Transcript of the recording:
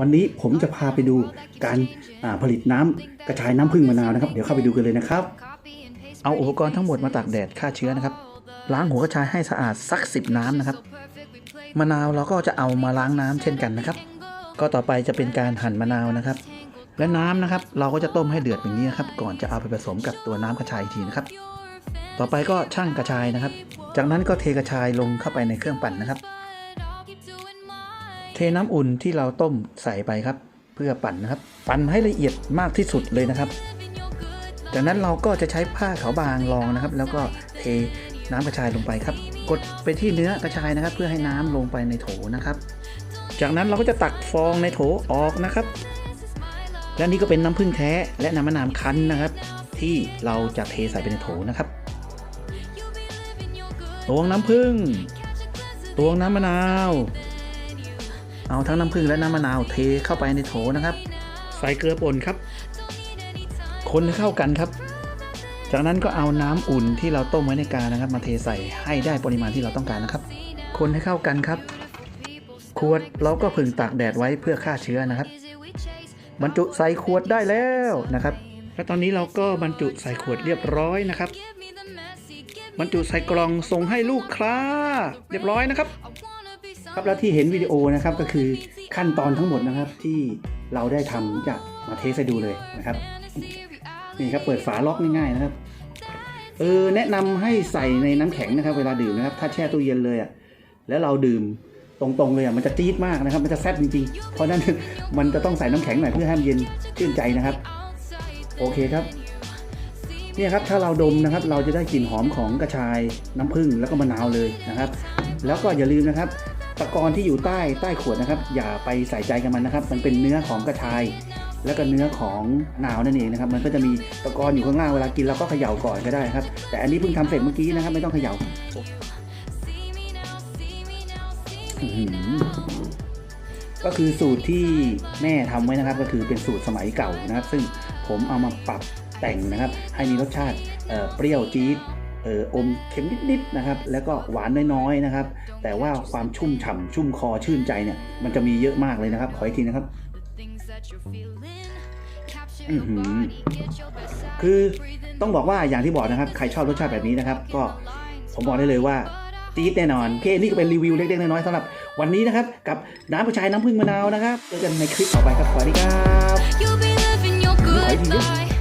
วันนี้ผมจะพาไปดูการผลิตน้ำกระชายน้ำผึ้งมะนาวนะครับ เดี๋ยวเข้าไปดูกันเลยนะครับ เอาอุปกรณ์ทั้งหมดมาตากแดดฆ่าเชื้อนะครับ ล้างหัวกระชายให้สะอาดสักสิบน้ำนะครับ มะนาวเราก็จะเอามาล้างน้ำเช่นกันนะครับ ก็ต่อไปจะเป็นการหั่นมะนาวนะครับ และน้ำนะครับ เราก็จะต้มให้เดือดอย่างนี้นะครับ ก่อนจะเอาไปผสมกับตัวน้ำกระชายอีกทีนะครับ ต่อไปก็ชั่งกระชายนะครับ จากนั้นก็เทกระชายลงเข้าไปในเครื่องปั่นนะครับ เทน้ำอุ่นที่เราต้มใส่ไปครับ เพื่อปั่นนะครับ ปั่นให้ละเอียดมากที่สุดเลยนะครับ จากนั้นเราก็จะใช้ผ้าขาวบางรองนะครับ แล้วก็เทน้ำกระชายลงไปครับ กดไปที่เนื้อกระชายนะครับ เพื่อให้น้ำลงไปในโถนะครับ จากนั้นเราก็จะตักฟองในโถออกนะครับ และนี่ก็เป็นน้ำผึ้งแท้และน้ำมะนาวคั้นนะครับ ที่เราจะเทใส่ไปในโถนะครับตวงน้ำผึ้งตวงน้ำมะนาว เอาทั้งน้ำผึ้งและน้ำมะนาวเทเข้าไปในโถนะครับ ใส่เกลือป่นครับ คนให้เข้ากันครับ จากนั้นก็เอาน้ำอุ่นที่เราต้มไว้ในกานะครับ มาเทใส่ให้ได้ปริมาณที่เราต้องการนะครับ คนให้เข้ากันครับ ขวดเราก็ผึ่งตากแดดไว้เพื่อฆ่าเชื้อนะครับ บรรจุใส่ขวดได้แล้วนะครับ และตอนนี้เราก็บรรจุใส่ขวดเรียบร้อยนะครับบรรจุใส่กล่องส่งให้ลูกค้า เรียบร้อยนะครับ ครับแล้วที่เห็นวิดีโอนะครับก็คือขั้นตอนทั้งหมดนะครับที่เราได้ทำจะมาเทสให้ดูเลยนะครับนี่ครับเปิดฝาล็อกง่ายๆนะครับเออแนะนำให้ใส่ในน้ำแข็งนะครับ เวลาดื่มนะครับ ถ้าแช่ตู้เย็นเลยอะแล้วเราดื่มตรงๆเลยอะมันจะจี๊ดมากนะครับ มันจะแซ่บจริงๆ เพราะฉะนั้นมันจะต้องใส่น้ำแข็งหน่อยเพื่อให้มันเย็นชื่นใจนะครับ โอเคครับเนี่ยครับถ้าเราดมนะครับเราจะได้กลิ่นหอมของกระชายน้ำผึ้งแล้วก็มะนาวเลยนะครับ แล้วก็อย่าลืมนะครับ ตะกอนที่อยู่ใต้ใต้ขวดนะครับ อย่าไปใส่ใจกับมันนะครับ มันเป็นเนื้อของกระชาย แล้วก็เนื้อของนาวนั่นเองนะครับ มันก็จะมีตะกอนอยู่ข้างล่างเวลากินเราก็เขย่าก่อนก็ได้ครับ แต่อันนี้เพิ่งทำเสร็จเมื่อกี้นะครับ ไม่ต้องเขย่าก็คือสูตรที่แม่ทำไว้นะครับ ก็คือเป็นสูตรสมัยเก่านะครับ ซึ่งผมเอามาปรับแต่งนะครับ ให้มีรสชาติเปรี้ยวจี๊ด เอ่ออมเค็มนิดๆนะครับแล้วก็หวานน้อยๆนะครับ แต่ว่าความชุ่มฉ่ำชุ่มคอชื่นใจเนี่ยมันจะมีเยอะมากเลยนะครับ ขออีกทีนะครับอื้อหือคือต้องบอกว่าอย่างที่บอกนะครับ ใครชอบรสชาติแบบนี้นะครับ ก็ผมบอกได้เลยว่าจี๊ดแน่นอนโอเคนี่ก็เป็นรีวิวเล็กๆน้อยๆสำหรับวันนี้นะครับ กับน้ำกระชายน้ำผึ้งมะนาวนะครับเจอกันในคลิปต่อไปครับสวัสดีครับ